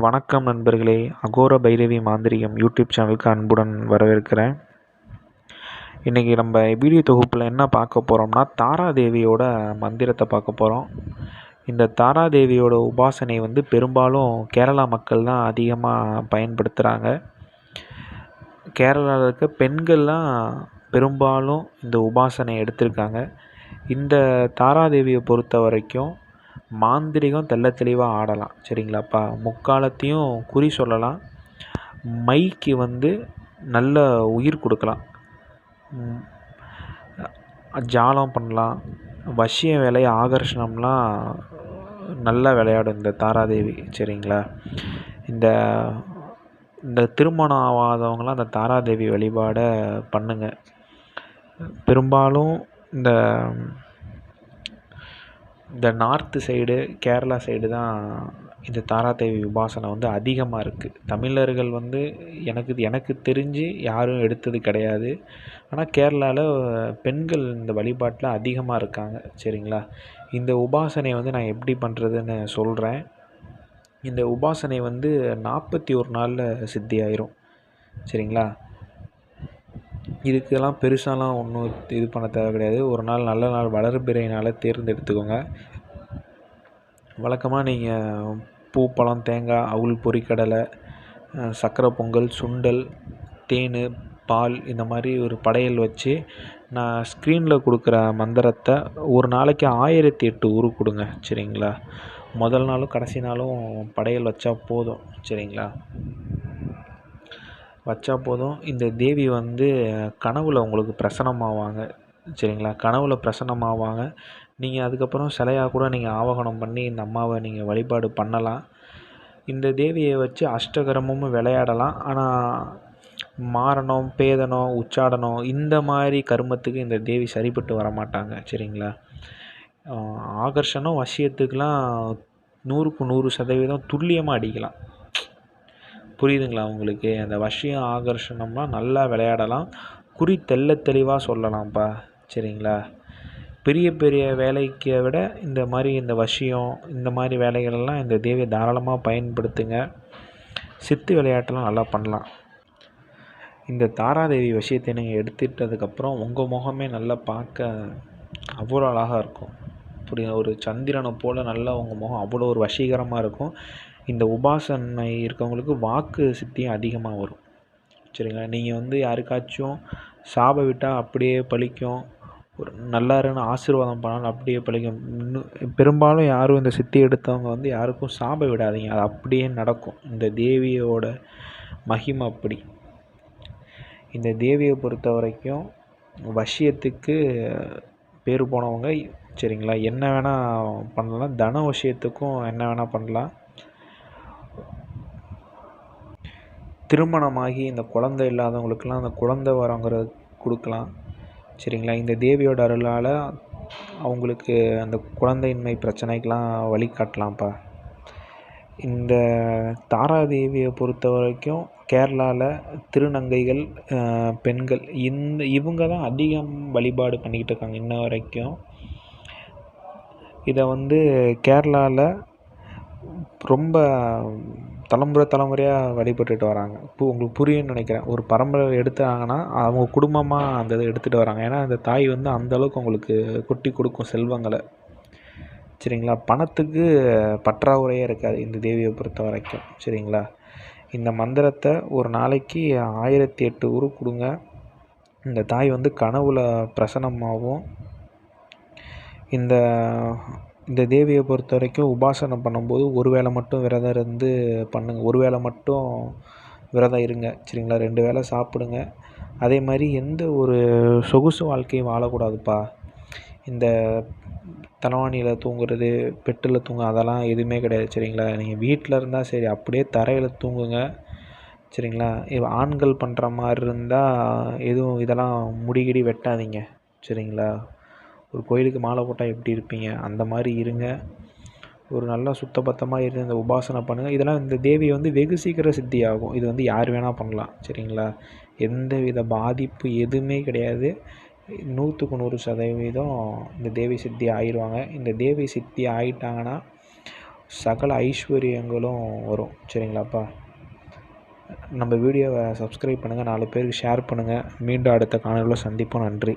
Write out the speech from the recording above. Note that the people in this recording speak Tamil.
வணக்கம் நண்பர்களே. அகோர பைரவி மாந்திரிகம் யூடியூப் சேனலுக்கு அன்புடன் வரவேற்கிறேன். இன்றைக்கி நம்ம வீடியோ தொகுப்பில் என்ன பார்க்க போகிறோம்னா தாராதேவியோட மந்திரத்தை பார்க்க போகிறோம் இந்த தாராதேவியோட உபாசனை வந்து பெரும்பாலும் கேரளா மக்கள் தான் அதிகமாக பயன்படுத்துகிறாங்க கேரளாவில் இருக்க பெண்கள்லாம் பெரும்பாலும் இந்த உபாசனை எடுத்திருக்காங்க. இந்த தாராதேவியை பொறுத்த வரைக்கும் மாந்திரிகம் தெள்ள தெளிவாக ஆடலாம் சரிங்களாப்பா? முக்காலத்தையும் குறி சொல்லலாம். மைக்கு வந்து நல்ல உயிர் கொடுக்கலாம். ஜாலம் பண்ணலாம். வசிய வேலை ஆகர்ஷணம்லாம் நல்லா விளையாடும் இந்த தாராதேவி சரிங்களா? இந்த இந்த திருமணம் ஆகாதவங்களாம் அந்த தாராதேவி வழிபாடை பண்ணுங்க. பெரும்பாலும் இந்த இந்த நார்த்து சைடு கேரளா சைடு தான் இந்த தாராதேவி உபாசனை வந்து அதிகமாக இருக்குது தமிழர்கள் வந்து எனக்கு எனக்கு தெரிஞ்சு யாரும் எடுத்தது கிடையாது. ஆனால் கேரளாவில் பெண்கள் இந்த வழிபாட்டில் அதிகமாக இருக்காங்க. சரிங்களா? இந்த உபாசனை வந்து நான் எப்படி பண்ணுறதுன்னு சொல்கிறேன் இந்த உபாசனை வந்து நாற்பத்தி ஒரு நாளில் சித்தி ஆயிரும் சரிங்களா? இதுக்கெல்லாம் பெருசாலாம் ஒன்றும் இது பண்ண தேவை கிடையாது. ஒரு நாள் நல்ல நாள் வளர்பிறை நாளை தேர்ந்தெடுத்துக்கோங்க. வழக்கமாக நீங்கள் பூ பழம் தேங்காய் அவுள் பொரிக்கடலை சக்கரை பொங்கல் சுண்டல் தேன் பால் இந்த மாதிரி ஒரு படையல் வச்சு நான் ஸ்க்ரீனில் கொடுக்குற மந்திரத்தை ஒரு நாளைக்கு ஆயிரத்தி எட்டு உரு கொடுங்க. சரிங்களா? முதல் நாளும் கடைசி நாளும் படையல் வச்சா போதும். சரிங்களா? வச்சா போதும். இந்த தேவி வந்து கனவில் உங்களுக்கு பிரசன்னமாவாங்க. சரிங்களா? கனவில் பிரசன்னமாவாங்க. நீங்கள் அதுக்கப்புறம் சிலையாக கூட நீங்கள் ஆவாகனம் பண்ணி இந்த அம்மாவை நீங்கள் வழிபாடு பண்ணலாம். இந்த தேவியை வச்சு அஷ்டகரமும் விளையாடலாம். ஆனால் மாரணம் பேதனம் உச்சாடனம் இந்த மாதிரி கருமத்துக்கு இந்த தேவி சரிப்பட்டு வர மாட்டாங்க சரிங்களா ஆகர்ஷணம் வசியத்துக்கெலாம் நூறுக்கு நூறு சதவீதம் துல்லியமாக அடிக்கலாம். புரியுதுங்களா உங்களுக்கு? அந்த வசியம் ஆகர்ஷணம்லாம் நல்லா விளையாடலாம். குறி தெல்ல தெளிவாக சொல்லலாம்ப்பா. சரிங்களா? பெரிய பெரிய வேலைக்கு விட இந்த மாதிரி இந்த வசியம் இந்த மாதிரி வேலைகளெல்லாம் இந்த தேவியை தாராளமாக பயன்படுத்துங்க. சித்து விளையாட்டெல்லாம் நல்லா பண்ணலாம். இந்த தாராதேவி விஷயத்தை நீங்கள் எடுத்துட்டதுக்கப்புறம் உங்கள் முகமே நல்லா பார்க்க அவ்வளோ அழகாக இருக்கும். அப்படி ஒரு சந்திரனை போல் நல்லா உங்கள் முகம் அவ்வளோ ஒரு வசீகரமாக இருக்கும். இந்த உபாசனை இருக்கவங்களுக்கு வாக்கு சித்தியும் அதிகமாக வரும். சரிங்களா? நீங்கள் வந்து யாருக்காச்சும் சாப விட்டால் அப்படியே பழிக்கும். ஒரு நல்லாருன்னு ஆசீர்வாதம் பண்ணாலும் அப்படியே பழிக்கும். இன்னும் பெரும்பாலும் யாரும் இந்த சித்தி எடுத்தவங்க வந்து யாருக்கும் சாப விடாதீங்க. அது அப்படியே நடக்கும். இந்த தேவியோட மகிமை அப்படி. இந்த தேவியை பொறுத்த வரைக்கும் வசியத்துக்கு பேர் போனவங்க சரிங்களா என்ன வேணால் பண்ணலாம். தன விஷயத்துக்கும் என்ன வேணால் பண்ணலாம். திருமணமாகி இந்த குழந்தை இல்லாதவங்களுக்கெல்லாம் அந்த குழந்தை வரங்கிறத கொடுக்கலாம் சரிங்களா. இந்த தேவியோட அருளால் அவங்களுக்கு அந்த குழந்தையின்மை பிரச்சனைக்கெலாம் வழிகாட்டலாம்ப்பா. இந்த தாராதேவியை பொறுத்த வரைக்கும் கேரளாவில் திருநங்கைகள் பெண்கள் இந்த இவங்க தான் அதிகம் வழிபாடு பண்ணிக்கிட்டு இருக்காங்க இன்ன வரைக்கும். இதை வந்து கேரளாவில் ரொம்ப தலைமுறை தலைமுறையாக வழிபட்டுட்டு வராங்க. இப்போ உங்களுக்கு புரியும்னு நினைக்கிறேன். ஒரு பரம்பரை எடுத்தாங்கன்னா அவங்க குடும்பமாக அந்த இதை எடுத்துகிட்டு வராங்க. ஏன்னா அந்த தாய் வந்து அந்த அளவுக்கு உங்களுக்கு கொட்டி கொடுக்கும் செல்வங்களை. சரிங்களா? பணத்துக்கு பற்றாக்குறையே இருக்காது இந்த தேவியை பொறுத்த வரைக்கும் சரிங்களா? இந்த மந்திரத்தை ஒரு நாளைக்கு ஆயிரத்தி எட்டு உரு கொடுங்க. இந்த தாய் வந்து கனவுல பிரசன்னமாகவும் இந்த இந்த தேவியை பொறுத்த வரைக்கும் உபாசனை பண்ணும்போது ஒரு வேளை மட்டும் விரதம் இருந்து பண்ணுங்க. ஒரு வேளை மட்டும் விரதம் இருங்க. சரிங்களா? ரெண்டு வேளை சாப்பிடுங்க. அதே மாதிரி எந்த ஒரு சொகுசு வாழ்க்கையும் வாழக்கூடாதுப்பா. இந்த தலைவாணியில் தூங்குறது பெட்டில் தூங்க அதெல்லாம் எதுவுமே கிடையாது சரிங்களா? நீங்கள் வீட்டில் இருந்தால் சரி அப்படியே தரையில் தூங்குங்க சரிங்களா? ஆண்கள் பண்ணுற மாதிரி இருந்தால் எதுவும் இதெல்லாம் முடிகிடி வெட்டாதீங்க சரிங்களா? ஒரு கோயிலுக்கு மாலை போட்டால் எப்படி இருப்பீங்க? அந்த மாதிரி இருங்க. ஒரு நல்லா சுத்தபத்தமாக இருந்து இந்த உபாசனை பண்ணுங்கள் இதெல்லாம் இந்த தேவி வந்து வெகு சீக்கிரம் சித்தி ஆகும் இது வந்து யார் வேணால் பண்ணலாம் சரிங்களா? எந்த வித பாதிப்பு எதுவுமே கிடையாது. நூற்றுக்கு நூறு சதவீதம் இந்த தேவி சித்தி ஆயிடுவாங்க. இந்த தேவி சித்தி ஆயிட்டாங்கன்னா சகல ஐஸ்வர்யங்களும் வரும். சரிங்களாப்பா? நம்ம வீடியோவை சப்ஸ்கிரைப் பண்ணுங்கள் நாலு பேருக்கு ஷேர் பண்ணுங்கள் மீண்டும் அடுத்த காணொலியில் சந்திப்போம். நன்றி.